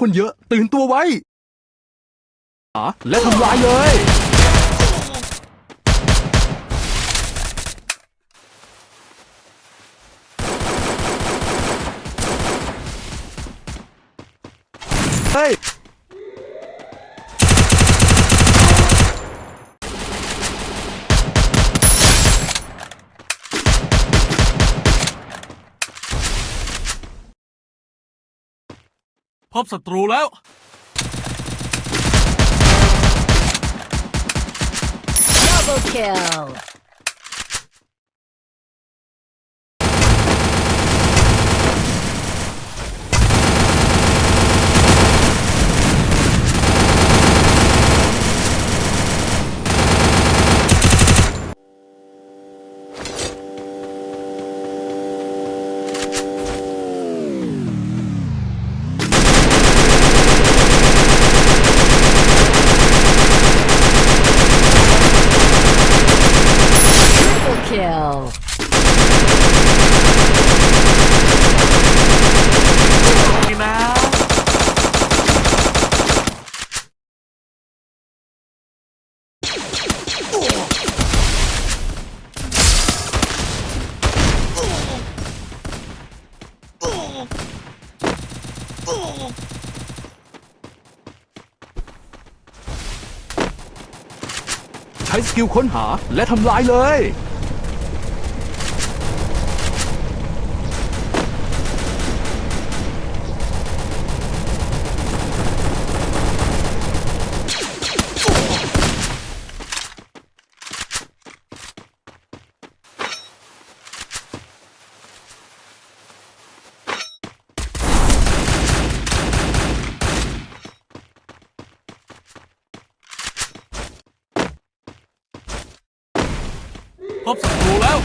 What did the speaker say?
คนเยอะตื่นตัวไว้หาและทำลายเลย พบศัตรูแล้ว Double kill. 'Triple kill. ใช้สกิลค้นหาและทำลายเลย พบศัตรูแล้ว